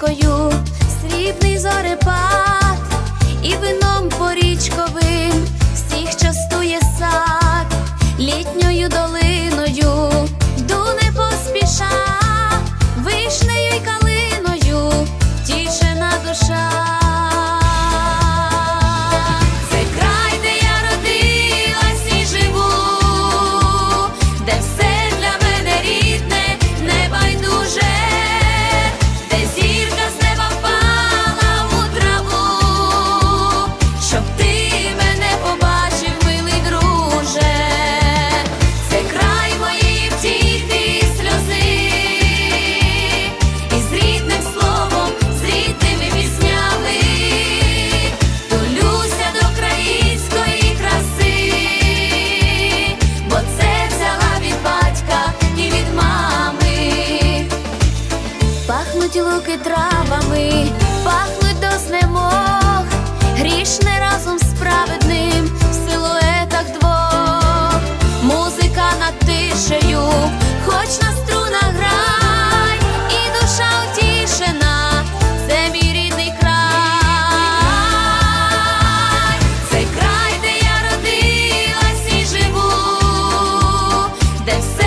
Дякую. пахнуть луки травами, пахнуть до знемог, грішне разом з праведним в силуетах двох, музика над тишею, хоч на струнах грай, і душа утішена, це мій рідний край, це край, де я родилась і живу, де все.